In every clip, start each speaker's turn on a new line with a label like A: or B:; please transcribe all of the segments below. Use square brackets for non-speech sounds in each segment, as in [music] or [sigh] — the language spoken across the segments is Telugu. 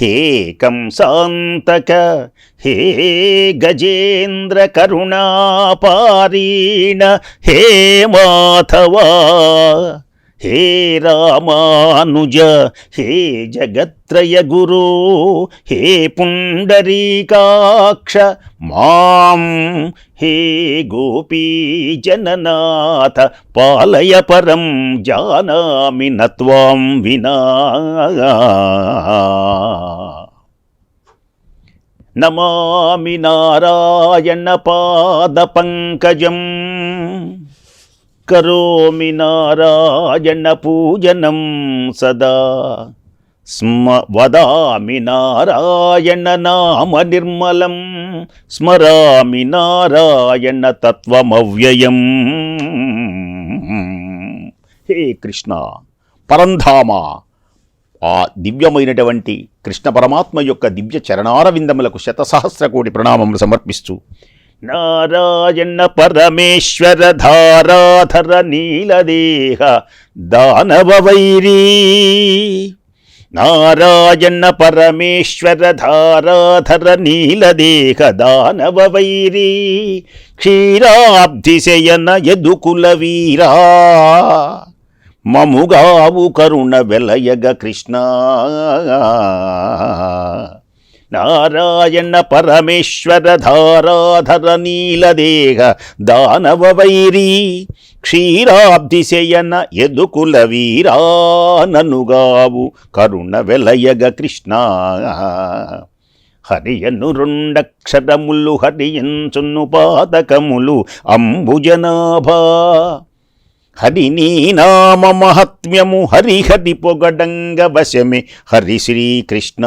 A: హే కంసాంతక హే గజేంద్ర కరుణాపారీణ హే మాధవా. హే రామానుజ హే జగత్రయ గురు హే పుండరీకాక్ష మాం హే గోపీ జననాథ పాలయ పరం జానామి నత్వాం వినా. నమామి నారాయణ పాద పంకజం కరోమి నారాయణ పూజనం సదా. స్మ వదామి నారాయణ నామ నిర్మలం. స్మరామి నారాయణ తత్వమవ్యయం. హే కృష్ణ పరంధామ. ఆ దివ్యమైనటువంటి కృష్ణ పరమాత్మ యొక్క దివ్య చరణారవిందములకు శతసహస్ర కోటి ప్రణామములు సమర్పిస్తూ నారాయణ పరమేశ్వర ధారాధర నీలదేహ దానవ వైరీ. నారాయణ పరమేశ్వర ధారాధర నీలదేహ దానవ వైరీ. క్షీరాబ్ధిశయన యదుకుల వీరా. మముగావు కరుణ వెలయగ కృష్ణ. నారాయణ పరమేశ్వర ధారాధర నీలదేహ దానవ వైరీ క్షీరాబ్దిశయన ఎదుకుల వీరా ననుగావు కరుణ వెలయగ కృష్ణ. హరియను రెండక్షరములు హరియంచును పాతకములు అంబుజనాభా. హరి నీ నామ మహత్మ్యము హరి హరి పొగడంగ వశమే. హరి శ్రీకృష్ణ.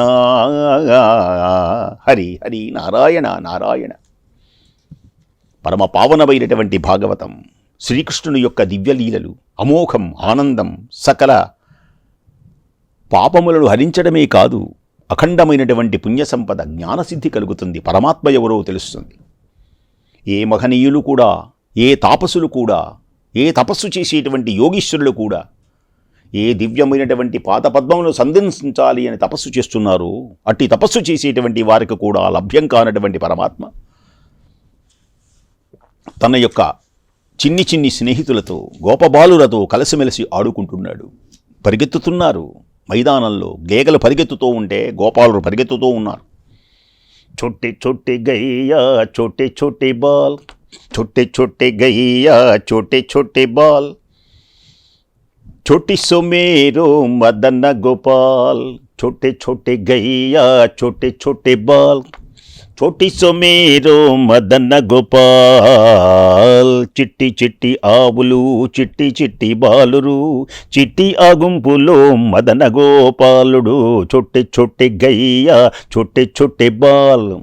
A: హరి హరి నారాయణ నారాయణ. పరమ పావనమైనటువంటి భాగవతం శ్రీకృష్ణుని యొక్క దివ్యలీలలు అమోఘం ఆనందం సకల పాపములను హరించడమే కాదు అఖండమైనటువంటి పుణ్య సంపద జ్ఞానసిద్ధి కలుగుతుంది. పరమాత్మ ఎవరో తెలుస్తుంది. ఏ మహనీయులు కూడా ఏ తాపసులు కూడా ఏ తపస్సు చేసేటువంటి యోగీశ్వరులు కూడా ఏ దివ్యమైనటువంటి పాత పద్మమును సందర్శించాలి అని తపస్సు చేస్తున్నారు అట్టి తపస్సు చేసేటువంటి వారికి కూడా లభ్యం కానటువంటి పరమాత్మ. తన యొక్క చిన్ని చిన్ని స్నేహితులతో గోపబాలులతో కలిసిమెలిసి ఆడుకుంటున్నాడు. పరిగెత్తుతున్నారు. మైదానంలో గేగలు పరిగెత్తుతూ ఉంటే గోపాలు పరిగెత్తుతూ ఉన్నారు. చొట్టి చొట్టి గయ్యా చొట్టి చొట్టి బాల్. छोटे छोटे गैया, छोटे छोटे बाल। छोटी सो मेरो मदन गोपाल। छोटे छोटे गैया, छोटे छोटे बाल। చోటి సొమేరో మదన్న గోపాల్. చిట్టి చిట్టి ఆవులు చిట్టి చిట్టి బాలురు. చిట్టి ఆగుంపులో మదన గోపాలుడు. చుట్టి చుట్టి గయ్య చుట్టి చుట్టి బాల్.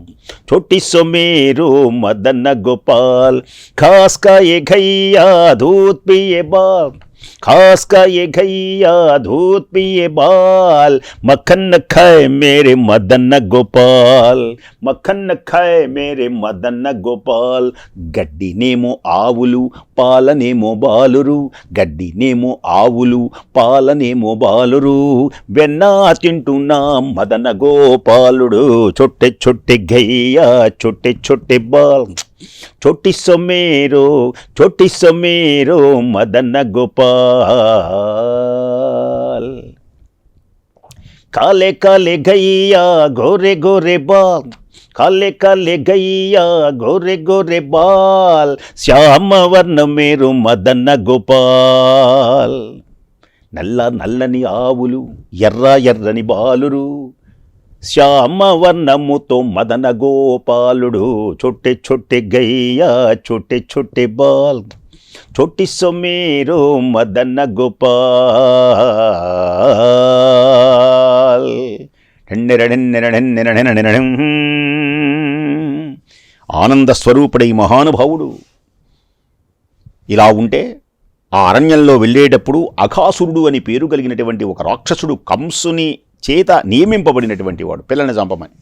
A: చోటి సొమేరో మదన్న గోపాల్. ఖాస్ కాయే గయ్యా ధూత్ బాల్. खास का ये घैया दूध पिए बाल मक्खन खाए मेरे मदन गोपाल మక్కన్ ఖాయ్ మేరే మదన్న గోపాల్ గడ్డినేమో ఆవులు పాలనేమో బాలురు గడ్డినేమో ఆవులు పాలనేమో బాలురు. వెన్న తింటున్నా మదన గోపాలుడు చొట్టె చొట్టె గయ్యా చొట్టె చొట్టె బాల్. చొట్టి సొమేరో చొట్టి సొమేరో మదన గోపాల్. కాలే కాలే గయ్యా గోరే గోరే బాల్. కాలే కాలే గయ్యా గోరే గోరే బాల్ శ్యామ వర్ణ మేరు మదన్న గోపాల్ నల్ల నల్లని ఆవులు ఎర్ర ఎర్రని బాలురు శ్యామ వర్ణముతో మదన గోపాలుడు చొట్టె చొట్టె గయ్యా చొట్టె చొట్టె బాల్ చొట్టి సొమేరో మదన గోపాల్ ఆనంద స్వరూపుడై మహానుభావుడు. ఇలా ఉంటే ఆ అరణ్యంలో వెళ్ళేటప్పుడు అఘాసురుడు అని పేరు కలిగినటువంటి ఒక రాక్షసుడు కంసుని చేత నియమింపబడినటువంటి వాడు పిల్లని చంపమని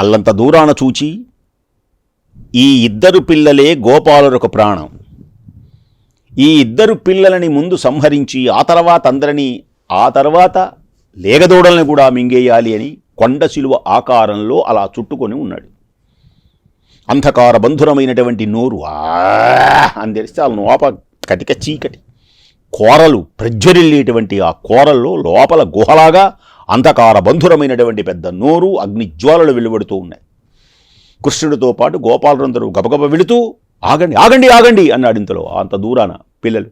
A: అల్లంత దూరాన చూచి ఈ ఇద్దరు పిల్లలే గోపాలురొక ప్రాణం. ఈ ఇద్దరు పిల్లలని ముందు సంహరించి ఆ తర్వాత అందరినీ ఆ తర్వాత లేగదూడల్ని కూడా మింగేయాలి అని కొండ శిలువ ఆకారంలో అలా చుట్టుకొని ఉన్నాడు. అంధకార బంధురమైనటువంటి నోరు అని తెలిస్తే ఆ లోప కటిక చీకటి. కోరలు ప్రజ్వరిల్లేటువంటి ఆ కోరల్లో లోపల గుహలాగా అంధకార బంధురమైనటువంటి పెద్ద నోరు అగ్నిజ్వాలలు వెలువడుతూ ఉన్నాయి. కృష్ణుడితో పాటు గోపాలరందరూ గబగబ వెళుతూ ఆగండి ఆగండి ఆగండి అన్నాడు ఇంతలో అంత దూరాన పిల్లలు.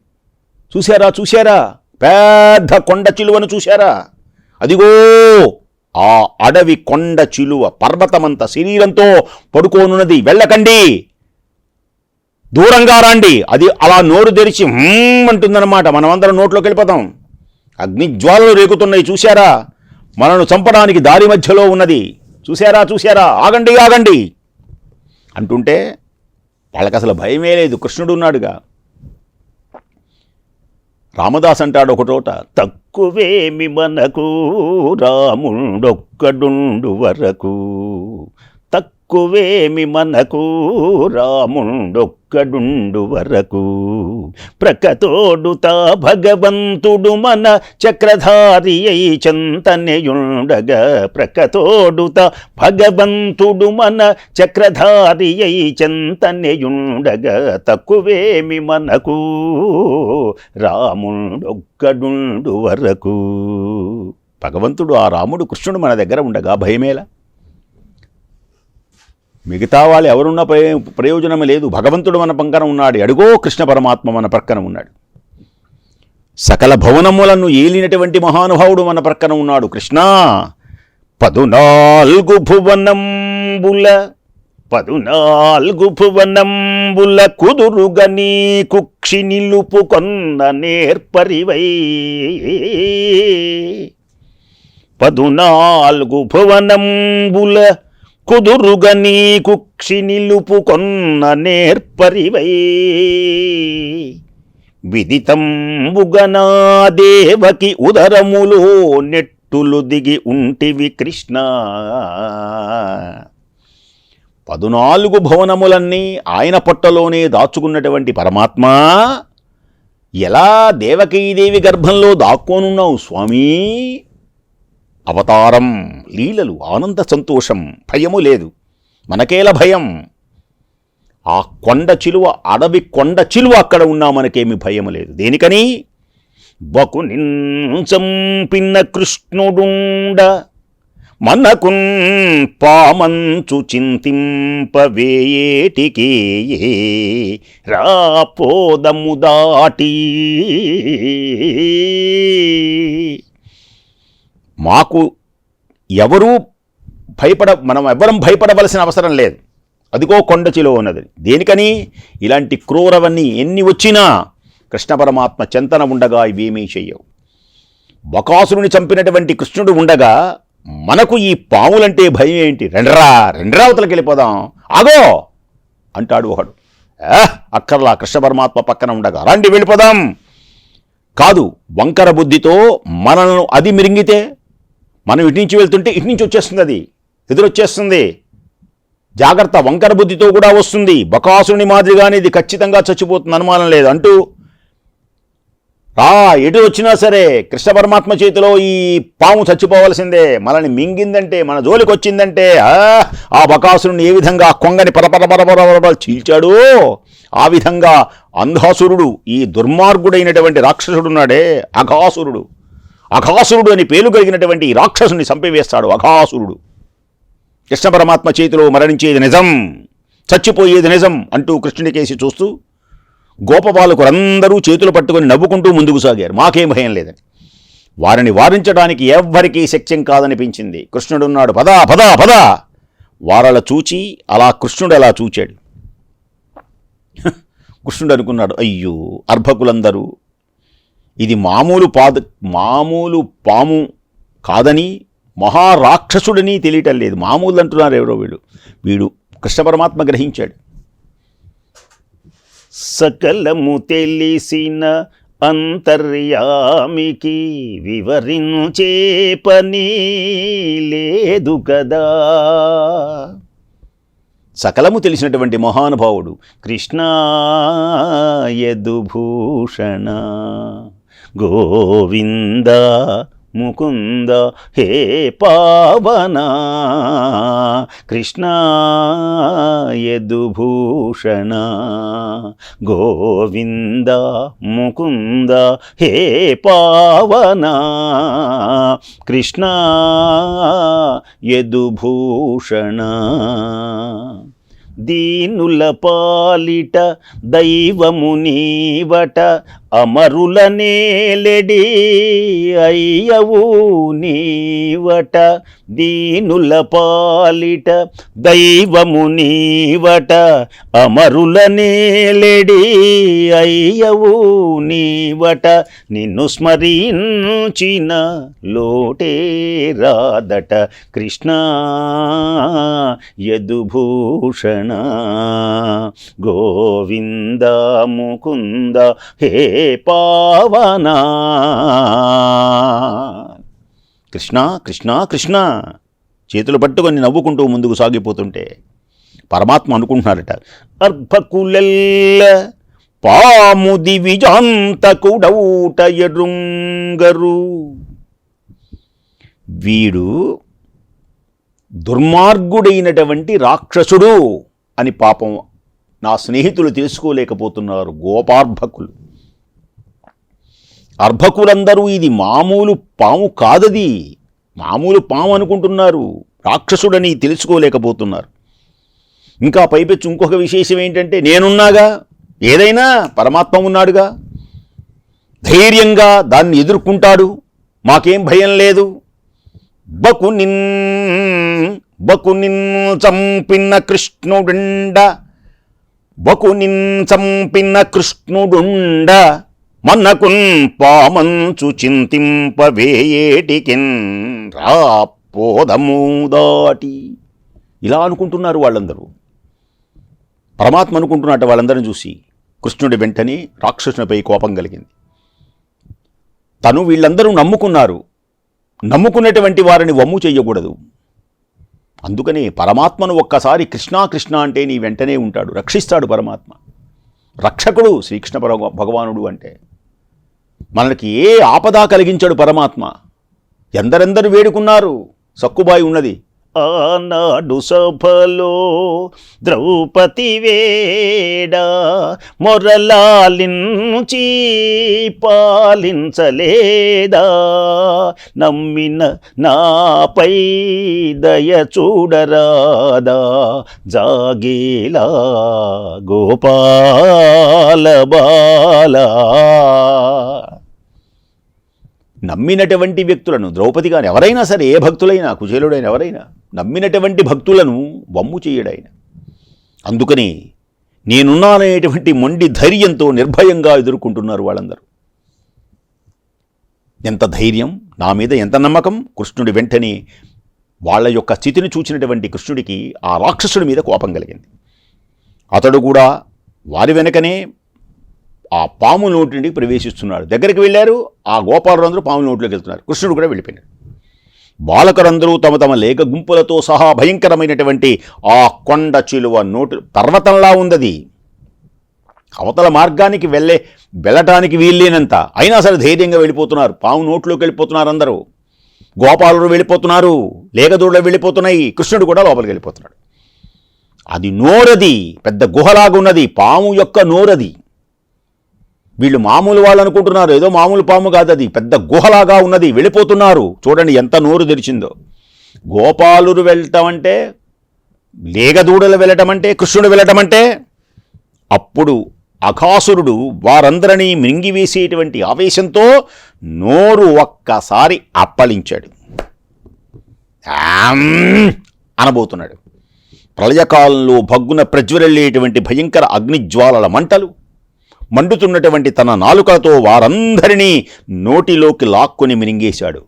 A: చూశారా చూశారా? పెద్ద కొండ చిలువను చూశారా? అదిగో ఆ అడవి కొండ చిలువ పర్వతమంత శరీరంతో పడుకోనున్నది. వెళ్ళకండి. దూరంగా రండి. అది అలా నోరు తెరిచి అంటుందన్నమాట. మనమందరం నోట్లోకి వెళ్ళిపోతాం. అగ్నిజ్వాలలు రేగుతున్నాయి చూశారా? మనను చంపడానికి దారి మధ్యలో ఉన్నది. చూశారా? చూశారా? ఆగండి ఆగండి. అంటుంటే వాళ్ళకి అసలు భయమే లేదు. కృష్ణుడు ఉన్నాడుగా. రామదాస్ అంటాడు ఒకటోట తక్కువేమి మనకు రాముండొక్కడుండు వరకు. తక్కువేమి మనకు రాముండొక్కడుండు వరకు. ప్రకతోడుతా భగవంతుడు మన చక్రధారి అయి చింతనయుండగా. ప్రకతోడుత భగవంతుడు మన చక్రధారి అయి చింతనయుండగా. తక్కువేమి మనకు రాముండొక్కడుండు వరకు. భగవంతుడు ఆ రాముడు కృష్ణుడు మన దగ్గర ఉండగా భయమేలా? మిగతా వాళ్ళు ఎవరున్న ప్రయో ప్రయోజనం లేదు. భగవంతుడు మన పక్కన ఉన్నాడు. అడుగో కృష్ణ పరమాత్మ మన ప్రక్కన ఉన్నాడు. సకల భవనములను ఏలినటువంటి మహానుభావుడు మన ప్రక్కన ఉన్నాడు. కృష్ణ పదునాలుగు భువనంబుల పదునాలుగు భువనంబుల కుదురుగ నీకు కుక్షి నిలుపు కొన్న నేర్పరివై. పదునాలుగు భువనంబుల కుదురుగ నీకు క్షినిలుపు కొన్న నేర్పరివై. విదితంబుగనా దేవకి ఉదరములో నెట్టులు దిగి ఉంటివి కృష్ణ. పదునాలుగు భవనములన్నీ ఆయన పొట్టలోనే దాచుకున్నటువంటి పరమాత్మ. ఎలా దేవకీదేవి గర్భంలో దాక్కోనున్నావు స్వామీ? అవతారం లీలలు ఆనంద సంతోషం భయము లేదు. మనకేల భయం? ఆ కొండ చిలువ అడవి కొండ చిలువ అక్కడ ఉన్నా మనకేమి భయం లేదు. దేనికని? బకుని చంపిన కృష్ణుడుండ మనకున్ పామంచు చింతింపవేయేటికి రాపోదము దాటి. మాకు ఎవరూ భయపడ మనం ఎవ్వరం భయపడవలసిన అవసరం లేదు. అదిగో కొండ చిలో ఉన్నది. దేనికని? ఇలాంటి క్రూరవన్నీ ఎన్ని వచ్చినా కృష్ణ పరమాత్మ చింతన ఉండగా ఇవేమీ చెయ్యవు. బకాసురుని చంపినటువంటి కృష్ణుడు ఉండగా మనకు ఈ పాములంటే భయం ఏంటి? రెండరా రెండరా అవతలకి వెళ్ళిపోదాం. ఆగో! అంటాడు ఒకడు. అక్కర్లా కృష్ణ పరమాత్మ పక్కన ఉండగా. రండి వెళ్ళిపోదాం. కాదు వంకర బుద్ధితో మనలను అది మిరింగితే మనం ఇటు నుంచి వెళ్తుంటే ఇటు నుంచి వచ్చేస్తుంది. అది ఎదురొచ్చేస్తుంది. జాగ్రత్త వంకర బుద్ధితో కూడా వస్తుంది. బకాసుని మాదిరిగానే ఇది ఖచ్చితంగా చచ్చిపోతుంది. అనుమానం లేదు. అంటూ రా ఎటు వచ్చినా సరే కృష్ణ పరమాత్మ చేతిలో ఈ పాము చచ్చిపోవలసిందే. మనల్ని మింగిందంటే మన జోలికి వచ్చిందంటే ఆ, ఆ బకాసురుని ఏ విధంగా కొంగని పరపర పరపర చీల్చాడో ఆ విధంగా అంధాసురుడు ఈ దుర్మార్గుడైనటువంటి రాక్షసుడున్నాడే అఘాసురుడు అఘాసురుడు అని పేలు కలిగినటువంటి రాక్షసుని చంపివేస్తాడు అఘాసురుడు. కృష్ణ పరమాత్మ చేతిలో మరణించేది నిజం చచ్చిపోయేది నిజం అంటూ కృష్ణుడికేసి చూస్తూ గోపబాలకులందరూ చేతులు పట్టుకొని నవ్వుకుంటూ ముందుకు సాగారు. మాకేం భయం లేదని. వారిని వారించడానికి ఎవ్వరికీ శక్యం కాదనిపించింది. కృష్ణుడున్నాడు పదా పదా పదా. వారలా చూచి అలా కృష్ణుడు అలా చూచాడు? [laughs] కృష్ణుడు అనుకున్నాడు అయ్యో అర్భకులందరూ ఇది మామూలు పాద మామూలు పాము కాదని మహారాక్షసుడని తెలియటం లేదు. మామూలు అంటున్నారు ఎవరో వీడు వీడు కృష్ణ పరమాత్మ గ్రహించాడు. సకలము తెలిసిన అంతర్యామికి వివరించే పని లేదు కదా. సకలము తెలిసినటువంటి మహానుభావుడు కృష్ణ యదుభూషణ. గోవింద ముకుంద హే పావన కృష్ణ యదుభూషణ. గోవింద ముకుంద హే పావన కృష్ణ యదుభూషణ. దీనుల పాలిట దైవము నీవట అమరుల నేలెడి అయ్యవు నీవట దీనుల పాలిట దైవము నీవట. అమరుల నేలెడి అయ్యవు నీవట నిన్ను స్మరించిన లోటే రాదట కృష్ణ యదుభూషణ. గోవింద ముకుంద హే పావన. కృష్ణ కృష్ణ కృష్ణ. చేతులు పట్టుకొని నవ్వుకుంటూ ముందుకు సాగిపోతుంటే పరమాత్మ అనుకుంటున్నారట అర్భకులెల్ల పాము దివిజాంతకుడౌట ఎరుంగరు వీడు దుర్మార్గుడైనటువంటి రాక్షసుడు అని పాపం నా స్నేహితులు తెలుసుకోలేకపోతున్నారు గోపార్భకులు. అర్భకులందరూ ఇది మామూలు పాము కాదది. మామూలు పాము అనుకుంటున్నారు. రాక్షసుడని తెలుసుకోలేకపోతున్నారు. ఇంకా పైపెచ్చు ఇంకొక విశేషం ఏంటంటే నేనున్నాగా? ఏదైనా పరమాత్మ ఉన్నాడుగా? ధైర్యంగా దాన్ని ఎదుర్కొంటాడు? మాకేం భయం లేదు? బకు నిన్ బకు నిన్ చంపిన కృష్ణుడుండ బకు నిన్ చంపిన కృష్ణుడుండ మన్నకున్ పామంచు చింతింపవేయేటికిన్ రాపోదము దాటి ఇలా అనుకుంటున్నారు వాళ్ళందరూ. పరమాత్మ అనుకుంటున్నట్టు వాళ్ళందరిని చూసి కృష్ణుడి వెంటనే రాక్షసునిపై కోపం కలిగింది. తను వీళ్ళందరూ నమ్ముకున్నారు. నమ్ముకున్నటువంటి వారిని వమ్ము చెయ్యకూడదు. అందుకనే పరమాత్మను ఒక్కసారి కృష్ణా కృష్ణ అంటే నీ వెంటనే ఉంటాడు. రక్షిస్తాడు పరమాత్మ. రక్షకుడు శ్రీకృష్ణ భగవానుడు అంటే. మనకి ఏ ఆపద కలిగించాడు పరమాత్మ. ఎందరెందరు వేడుకున్నారు సక్కుబాయి ఉన్నది. ఆనాడు సభలో ద్రౌపది వేడ మొరలాలించి పాలించలేదా? నమ్మిన నాపై దయ చూడరాదా? జాగేలా గోపాల బాలా. నమ్మినటువంటి వ్యక్తులను ద్రౌపది గాని ఎవరైనా సరే ఏ భక్తులైనా కుచేలుడైన ఎవరైనా నమ్మినటువంటి భక్తులను వమ్ము చేయడాయన. అందుకని నేనున్నాననేటువంటి మొండి ధైర్యంతో నిర్భయంగా ఎదుర్కొంటున్నారు వాళ్ళందరూ. ఎంత ధైర్యం నా మీద ఎంత నమ్మకం కృష్ణుడి వెంటనే వాళ్ళ యొక్క స్థితిని చూచినటువంటి కృష్ణుడికి ఆ రాక్షసుడి మీద కోపం కలిగింది. అతడు కూడా వారి వెనకనే ఆ పాము నోటి నుండి ప్రవేశిస్తున్నాడు. దగ్గరికి వెళ్ళారు ఆ గోపాలురందరూ పాము నోట్లోకి వెళ్తున్నారు. కృష్ణుడు కూడా వెళ్ళిపోయినాడు. బాలకరందరూ తమ తమ లేక గుంపులతో సహా భయంకరమైనటువంటి ఆ కొండ చిలువ నోటు పర్వతంలా ఉందది. అవతల మార్గానికి వెళ్ళే వెళ్ళటానికి వీల్లేనంత. అయినా సరే ధైర్యంగా వెళ్ళిపోతున్నారు. పాము నోట్లోకి వెళ్ళిపోతున్నారు అందరూ. గోపాలుడు వెళ్ళిపోతున్నారు లేగదూడలు వెళ్ళిపోతున్నాయి. కృష్ణుడు కూడా లోపలికి వెళ్ళిపోతున్నాడు. అది నోరది పెద్ద గుహలాగా ఉన్నది. పాము యొక్క నోరది. వీళ్ళు మామూలు వాళ్ళు అనుకుంటున్నారు ఏదో మామూలు పాము కాదు అది. పెద్ద గుహలాగా ఉన్నది. వెళ్ళిపోతున్నారు. చూడండి ఎంత నోరు తెరిచిందో. గోపాలురు వెళ్ళటం అంటే లేగదూడలు వెళ్ళటం అంటే కృష్ణుడు వెళ్ళటం అంటే అప్పుడు అఘాసురుడు వారందరినీ మింగివేసేటువంటి ఆవేశంతో నోరు ఒక్కసారి అప్పలించాడు. అనబోతున్నాడు. ప్రళయకాలంలో భగ్గున ప్రజ్వరెళ్ళేటువంటి భయంకర అగ్నిజ్వాలల మంటలు మండుతున్నటువంటి తన నాలుకలతో వారందరినీ నోటిలోకి లాక్కొని మినింగేశాడు.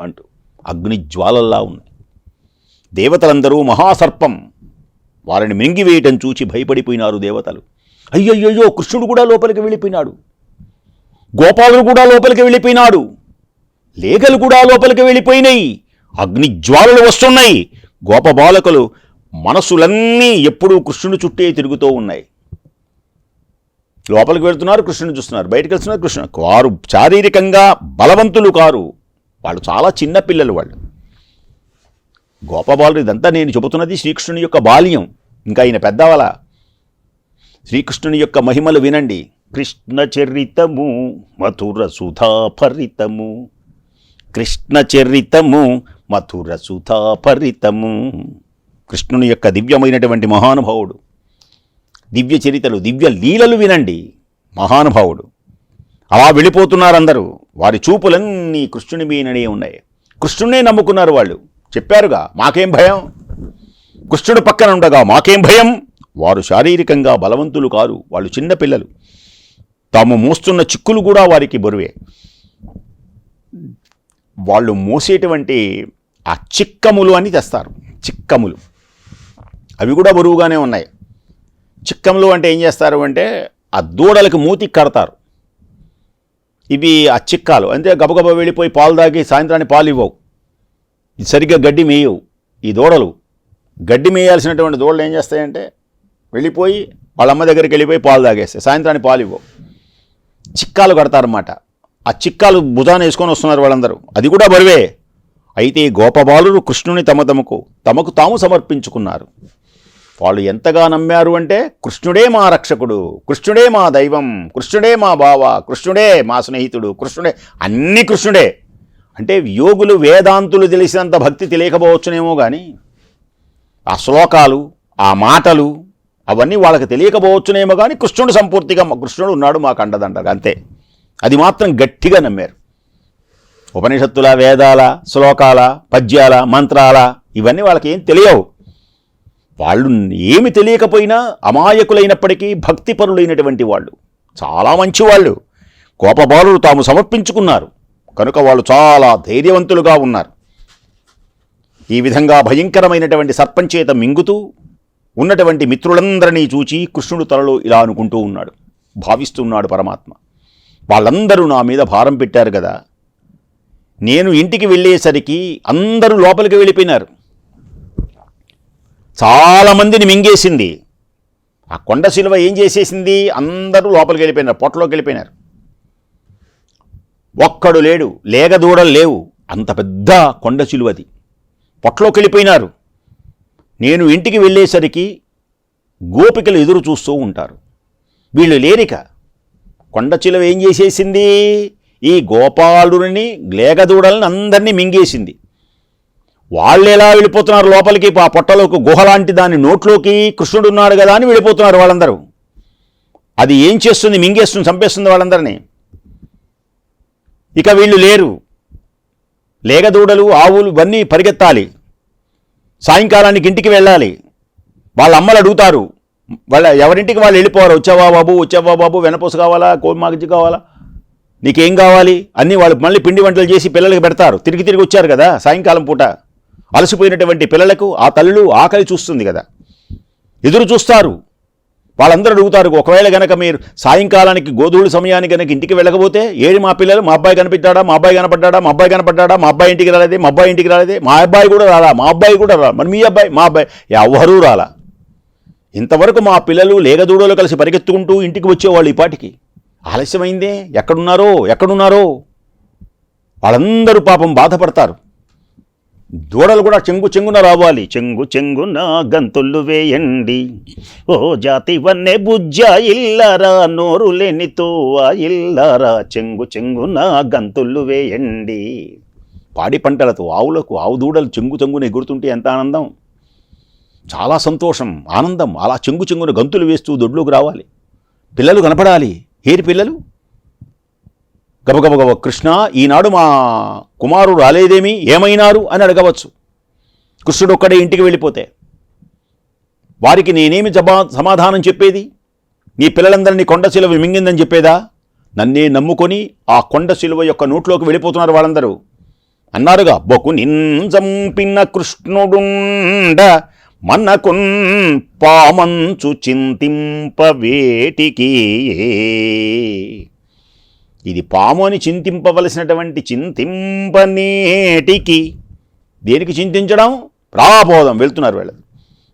A: అంటూ అగ్నిజ్వాలల్లా ఉన్నాయి దేవతలందరూ మహాసర్పం. వారిని మింగివేయటం చూచి భయపడిపోయినారు దేవతలు. అయ్యయ్యో కృష్ణుడు కూడా లోపలికి వెళ్ళిపోయినాడు. గోపాలుడు కూడా లోపలికి వెళ్ళిపోయినాడు. లేగలు కూడా లోపలికి వెళ్ళిపోయినాయి. అగ్నిజ్వాలలు వస్తున్నాయి. గోపబాలకులు మనసులన్నీ ఎప్పుడూ కృష్ణుని చుట్టే తిరుగుతూ ఉన్నాయి. లోపలికి వెళ్తున్నారు కృష్ణుని చూస్తున్నారు బయటకు వెళ్తున్నారు కృష్ణ. వారు శారీరకంగా బలవంతులు కారు. వాళ్ళు చాలా చిన్న పిల్లలు వాళ్ళు. గోపబాలుడు ఇదంతా నేను చెబుతున్నది శ్రీకృష్ణుని యొక్క బాల్యం. ఇంకా ఆయన పెద్దవల శ్రీకృష్ణుని యొక్క మహిమలు వినండి. కృష్ణ చరితము మధుర సుధాపరితము కృష్ణ చరితము మధుర సుధాపరితము కృష్ణుని యొక్క దివ్యమైనటువంటి మహానుభావుడు. దివ్య చరితలు దివ్య లీలలు వినండి. మహానుభావుడు. అలా వెళ్ళిపోతున్నారు అందరూ వారి చూపులన్నీ కృష్ణుని మీననే ఉన్నాయి. కృష్ణునే నమ్ముకున్నారు వాళ్ళు. చెప్పారుగా మాకేం భయం? కృష్ణుడు పక్కన ఉండగా మాకేం భయం? వారు శారీరకంగా బలవంతులు కారు. వాళ్ళు చిన్నపిల్లలు తాము మోస్తున్న చిక్కులు కూడా వారికి బరువే. వాళ్ళు మోసేటువంటి ఆ చిక్కములు అని తెస్తారు. చిక్కములు. అవి కూడా బరువుగానే ఉన్నాయి. చిక్కములు అంటే ఏం చేస్తారు అంటే ఆ దూడలకు మూతి కడతారు. ఇవి ఆ చిక్కాలు. అంతే గబగబ వెళ్ళిపోయి పాలు తాగి సాయంత్రాన్ని పాలు ఇవ్వవు. ఇది సరిగ్గా గడ్డి మేయవు. ఈ దూడలు గడ్డి మేయాల్సినటువంటి దూడలు ఏం చేస్తాయంటే వెళ్ళిపోయి వాళ్ళ అమ్మ దగ్గరికి వెళ్ళిపోయి పాలు తాగేస్తాయి. సాయంత్రాన్ని పాలు ఇవ్వవు. చిక్కాలు కడతారన్నమాట. ఆ చిక్కాలు భుజాన వేసుకొని వస్తున్నారు వాళ్ళందరూ. అది కూడా బరువే. అయితే గోపబాలు గోపబాలురు కృష్ణుని తమ తమకు తమకు తాము సమర్పించుకున్నారు. వాళ్ళు ఎంతగా నమ్మారు అంటే కృష్ణుడే మా రక్షకుడు కృష్ణుడే మా దైవం కృష్ణుడే మా బావ కృష్ణుడే మా స్నేహితుడు కృష్ణుడే అన్ని కృష్ణుడే. అంటే యోగులు వేదాంతులు తెలిసినంత భక్తి తెలియకపోవచ్చునేమో కానీ ఆ శ్లోకాలు ఆ మాటలు అవన్నీ వాళ్ళకి తెలియకపోవచ్చునేమో కానీ కృష్ణుడు సంపూర్తిగా మా కృష్ణుడు ఉన్నాడు మాకు అండదంటారు అంతే. అది మాత్రం గట్టిగా నమ్మారు. ఉపనిషత్తుల వేదాల శ్లోకాల పద్యాల మంత్రాల ఇవన్నీ వాళ్ళకి ఏం తెలియవు. వాళ్ళు ఏమి తెలియకపోయినా అమాయకులైనప్పటికీ భక్తిపరులైనటువంటి వాళ్ళు. చాలా మంచివాళ్ళు కోపబాలురు తాము సమర్పించుకున్నారు. కనుక వాళ్ళు చాలా ధైర్యవంతులుగా ఉన్నారు. ఈ విధంగా భయంకరమైనటువంటి సర్పంచేత మింగుతూ ఉన్నటువంటి మిత్రులందరినీ చూచి కృష్ణుడు తలలో ఇలా అనుకుంటూ ఉన్నాడు. భావిస్తున్నాడు పరమాత్మ. వాళ్ళందరూ నా మీద భారం పెట్టారు కదా. నేను ఇంటికి వెళ్ళేసరికి అందరూ లోపలికి వెళ్ళిపోయినారు. చాలామందిని మింగేసింది. ఆ కొండ శిలువ ఏం చేసేసింది? అందరూ లోపలికి వెళ్ళిపోయినారు పొట్టలోకి వెళ్ళిపోయినారు. ఒక్కడు లేడు లేగ దూడలు లేవు. అంత పెద్ద కొండ శిలువది. పొట్టలోకి వెళ్ళిపోయినారు. నేను ఇంటికి వెళ్ళేసరికి గోపికలు ఎదురు చూస్తూ ఉంటారు. వీళ్ళు లేరిక కొండ చిలువ ఏం చేసేసింది? ఈ గోపాలుడిని లేగదూడల్ని అందరినీ మింగేసింది. వాళ్ళు ఎలా వెళ్ళిపోతున్నారు లోపలికి? ఆ పొట్టలోకి గుహ లాంటి దాని నోట్లోకి కృష్ణుడు ఉన్నాడు కదా అని వెళ్ళిపోతున్నారు వాళ్ళందరూ. అది ఏం చేస్తుంది? మింగేస్తుంది? చంపేస్తుంది వాళ్ళందరినీ. ఇక వీళ్ళు లేరు. లేగదూడలు ఆవులు ఇవన్నీ పరిగెత్తాలి. సాయంకాలానికి ఇంటికి వెళ్ళాలి. వాళ్ళ అమ్మలు అడుగుతారు. వాళ్ళ ఎవరింటికి వాళ్ళు వెళ్ళిపోవారు? వచ్చావా బాబు? వచ్చావా బాబు? వెనపూస కావాలా? కోమాగజ్జి కావాలా? నీకేం కావాలి? అన్నీ వాళ్ళు మళ్ళీ పిండి వంటలు చేసి పిల్లలకి పెడతారు. తిరిగి తిరిగి వచ్చారు కదా సాయంకాలం పూట. అలసిపోయినటువంటి పిల్లలకు ఆ తల్లులు ఆకలి చూస్తుంది కదా. ఎదురు చూస్తారు. వాళ్ళందరూ అడుగుతారు ఒకవేళ గనక మీరు సాయంకాలానికి గోధువుల సమయానికి గనక ఇంటికి వెళ్ళకపోతే ఏది మా పిల్లలు? మా అబ్బాయి కనిపించాడా? మా అబ్బాయి కనపడ్డా మా అబ్బాయి కనపడ్డా మా అబ్బాయి ఇంటికి రాలేదే? మా అబ్బాయి ఇంటికి రాలేదే? మా అబ్బాయి కూడా రాలా? మా అబ్బాయి కూడా రా మరి మీ అబ్బాయి మా అబ్బాయి? ఎవరూ రాలా. ఇంతవరకు మా పిల్లలు లేగదూడలు కలిసి పరిగెత్తుకుంటూ ఇంటికి వచ్చేవాళ్ళు ఈ పాటికి. ఆలస్యమైందే. ఎక్కడున్నారో? ఎక్కడున్నారో? వాళ్ళందరూ పాపం బాధపడతారు. దూడలు కూడా చెంగు చెంగున రావాలి. చెంగు చెంగున గంతులు వేయండి. ఓ జాతి వన్నె బుజ్జ ఇల్లరా నోరు లేని ఆ ఇల్లరా చెంగు చెంగున గంతులు వేయండి. పాడి పంటలతో ఆవులకు ఆవు దూడలు చెంగు చెంగున ఎగురుతుంటే ఎంత ఆనందం? చాలా సంతోషం ఆనందం. అలా చెంగు చెంగున గంతులు వేస్తూ దొడ్లోకి రావాలి. పిల్లలు కనపడాలి. ఏరి పిల్లలు? గబగబగబ కృష్ణ ఈనాడు మా కుమారుడు రాలేదేమి? ఏమైనారు? అని అడగవచ్చు. కృష్ణుడు ఒక్కడే ఇంటికి వెళ్ళిపోతే. వారికి నేనేమి జబా సమాధానం చెప్పేది? నీ పిల్లలందరినీ కొండ శిలువ మింగిందని చెప్పేదా? నన్నే నమ్ముకొని ఆ కొండ శిలువ యొక్క నోట్లోకి వెళ్ళిపోతున్నారు వాళ్ళందరూ. అన్నారుగా బొకు నింజంపిన కృష్ణుడుండ మనకున్ పామంచు చింతింపవేటికి ఇది పాము అని చింతింపవలసినటువంటి చింతింపనేటికి. దేనికి చింతించడం? ప్రాబోధం వెళ్తున్నారు వీళ్ళు.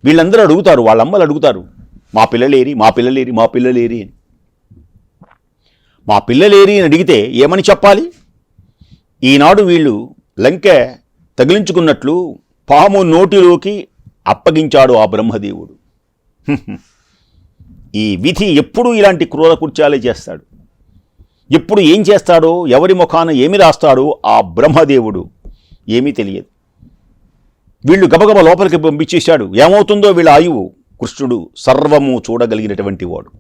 A: వీళ్ళందరూ అడుగుతారు వాళ్ళ అమ్మలు అడుగుతారు మా పిల్లలేరి మా పిల్లలేరి మా పిల్లలేరి అని. మా పిల్లలేరి అని అడిగితే ఏమని చెప్పాలి? ఈనాడు వీళ్ళు లంకె తగిలించుకున్నట్లు పాము నోటిలోకి అప్పగించాడు ఆ బ్రహ్మదేవుడు. [laughs] ఈ విధి ఎప్పుడూ ఇలాంటి క్రూర కృత్యాలే చేస్తాడు. ఎప్పుడు ఏం చేస్తాడో ఎవరి ముఖాన ఏమి రాస్తాడో ఆ బ్రహ్మదేవుడు ఏమీ తెలియదు. వీళ్ళు గబగబ లోపలికి పంపించేశాడు. ఏమవుతుందో వీళ్ళ ఆయువు? కృష్ణుడు సర్వము చూడగలిగినటువంటి వాడు.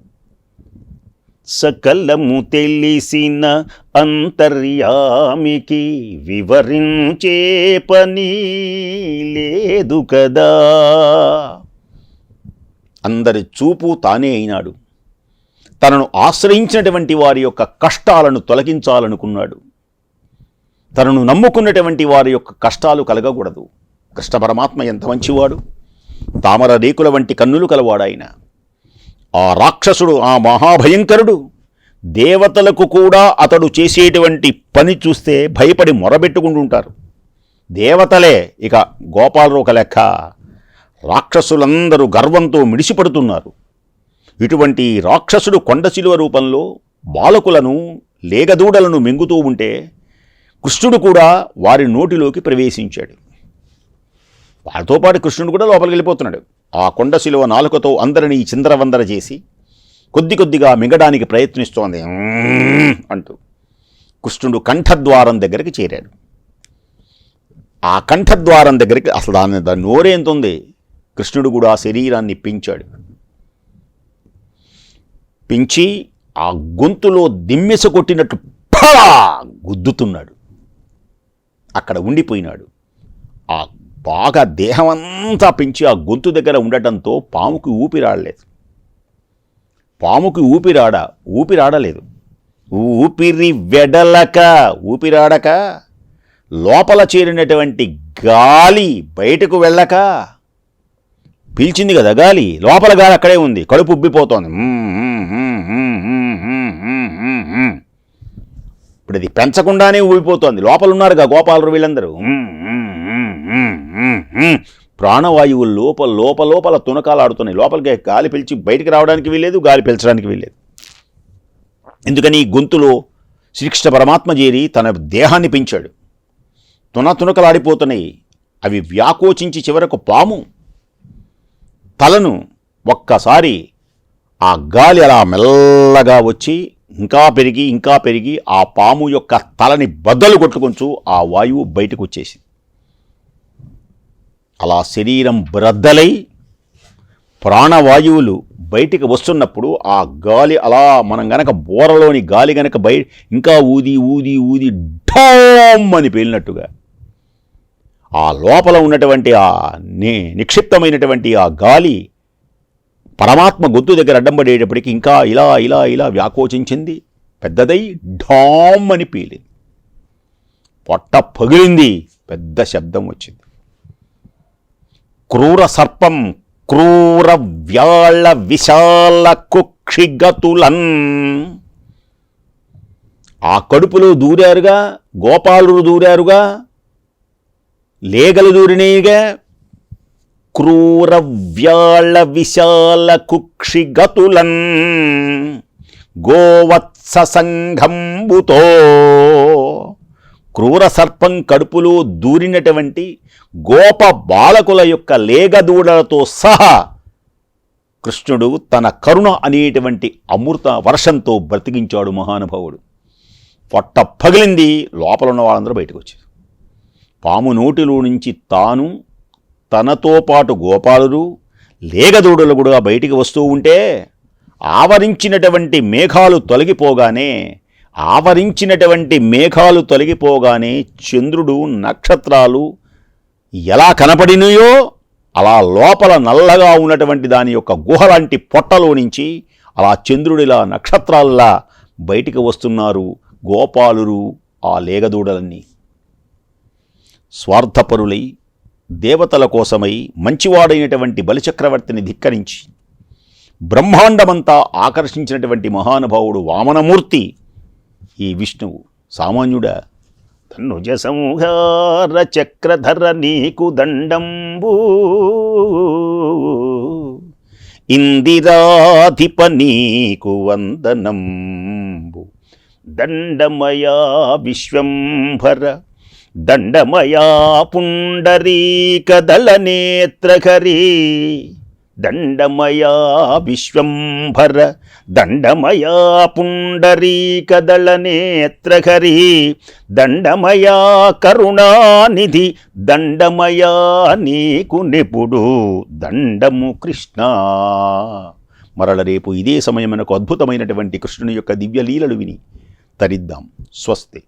A: సకలము తెలిసిన అంతర్యామికి వివరించే పని లేదు కదా. అందరి చూపు తానే అయినాడు. తనను ఆశ్రయించినటువంటి వారి యొక్క కష్టాలను తొలగించాలనుకున్నాడు. తనను నమ్ముకున్నటువంటి వారి యొక్క కష్టాలు కలగకూడదు. కృష్ణ పరమాత్మ ఎంత మంచివాడు. తామర రేకుల వంటి కన్నులు కలవాడాయన. ఆ రాక్షసుడు ఆ మహాభయంకరుడు దేవతలకు కూడా అతడు చేసేటువంటి పని చూస్తే భయపడి మొరబెట్టుకుంటుంటారు. దేవతలే ఇక గోపాలరావు ఒక లెక్క రాక్షసులందరూ గర్వంతో మిడిసిపడుతున్నారు. ఇటువంటి రాక్షసుడు కొండశిలువ రూపంలో బాలకులను లేగదూడలను మింగుతూ ఉంటే కృష్ణుడు కూడా వారి నోటిలోకి ప్రవేశించాడు. వాళ్ళతో పాటు కృష్ణుడు కూడా లోపలికి వెళ్ళిపోతున్నాడు. ఆ కొండ శిలువ నాలుకతో అందరినీ చిందరవందర చేసి కొద్ది కొద్దిగా మింగడానికి ప్రయత్నిస్తోంది. అంటూ కృష్ణుడు కంఠద్వారం దగ్గరికి చేరాడు. ఆ కంఠద్వారం దగ్గరికి అసలు దాని దాని నోరేంతుంది? కృష్ణుడు కూడా శరీరాన్ని పెంచాడు. పెంచి ఆ గొంతులో దిమ్మెస కొట్టినట్టు పలా గుద్దుతున్నాడు. అక్కడ ఉండిపోయినాడు. ఆ బాగా దేహమంతా పెంచి ఆ గొంతు దగ్గర ఉండటంతో పాముకి ఊపిరాడలేదు. పాముకి ఊపిరాడ? ఊపిరాడలేదు. ఊపిరి వెడలక ఊపిరాడక లోపల చేరినటువంటి గాలి బయటకు వెళ్ళక పీల్చింది కదా గాలి లోపల గాలి అక్కడే ఉంది కడుపు ఉబ్బిపోతోంది ఇప్పుడు ఇది పెంచకుండానే ఊగిపోతోంది లోపల ఉన్నారుగా గోపాలరు వీళ్ళందరూ ప్రాణవాయువు లోపల లోపల లోపల తునకాలాడుతున్నాయి లోపలికి గాలి పిలిచి బయటికి రావడానికి వీల్లేదు గాలి పిలచడానికి వీల్లేదు ఎందుకని గొంతులో శ్రీకృష్ణ పరమాత్మ చేరి తన దేహాన్ని పెంచాడు తున తునకలాడిపోతున్నాయి అవి వ్యాకోచించి చివరకు పాము తలను ఒక్కసారి ఆ గాలి అలా మెల్లగా వచ్చి ఇంకా పెరిగి ఇంకా పెరిగి ఆ పాము యొక్క తలని బద్దలు కొట్టుకొంచు ఆ వాయువు బయటకు వచ్చేసింది అలా శరీరం బ్రద్దలై ప్రాణవాయువులు బయటికి వస్తున్నప్పుడు ఆ గాలి అలా మనం గనక బోరలోని గాలి గనక బయ ఇంకా ఊది ఊది ఊది ఢోమ్ అని పేలినట్టుగా ఆ లోపల ఉన్నటువంటి ఆ ని నిక్షిప్తమైనటువంటి ఆ గాలి పరమాత్మ గొంతు దగ్గర అడ్డం పడేటప్పటికి ఇంకా ఇలా ఇలా ఇలా వ్యాకోచించింది. పెద్దదై ఢామ్ అని పీలింది. పొట్ట పగిలింది. పెద్ద శబ్దం వచ్చింది. క్రూర సర్పం క్రూర వ్యాళ విశాల కుక్షిగతులన్. ఆ కడుపులో దూరారుగా గోపాలుడు దూరారుగా లేగలు దూరినయిగా క్రూర వ్యాళ విశాల కుక్షిగతులన్ గోవత్స సంఘంబుతో క్రూర సర్పం కడుపులో దూరినటువంటి గోప బాలకుల యొక్క లేగదూడలతో సహా కృష్ణుడు తన కరుణ అనేటువంటి అమృత వర్షంతో బ్రతికించాడు మహానుభావుడు. పొట్ట పగిలింది లోపల ఉన్న వాళ్ళందరూ బయటకు వచ్చారు పాము నోటిలో నుంచి తాను తనతో పాటు గోపాలురు లేగదూడలు కూడా బయటికి వస్తూ ఉంటే ఆవరించినటువంటి మేఘాలు తొలగిపోగానే ఆవరించినటువంటి మేఘాలు తొలగిపోగానే చంద్రుడు నక్షత్రాలు ఎలా కనపడినయో అలా లోపల నల్లగా ఉన్నటువంటి దాని యొక్క గుహ లాంటి పొట్టలో నుంచి అలా చంద్రుడిలా నక్షత్రాల్లా బయటికి వస్తున్నారు గోపాలురు ఆ లేగదూడలన్నీ. స్వార్థపరులై దేవతల కోసమై మంచివాడైనటువంటి బలిచక్రవర్తిని ధిక్కరించి బ్రహ్మాండమంతా ఆకర్షించినటువంటి మహానుభావుడు వామనమూర్తి ఈ విష్ణువు. సామాన్యుడా తన్నుజ సంహార చక్రధర నీకు దండంబు. ఇందిరాధిప నీకు వందనంబు. దండమయా విశ్వంభర దండమయా పుండరీకదళ నేత్రకరీ దండమయా విశ్వంభర దండమయా పుండరీకదళ నేత్రకరీ దండమయా కరుణానిధి దండమయా నీకు నిపుడు దండము కృష్ణ మరల రేపు ఇదే సమయమునకు అద్భుతమైనటువంటి కృష్ణుని యొక్క దివ్యలీలలు విని తరిద్దాం స్వస్తి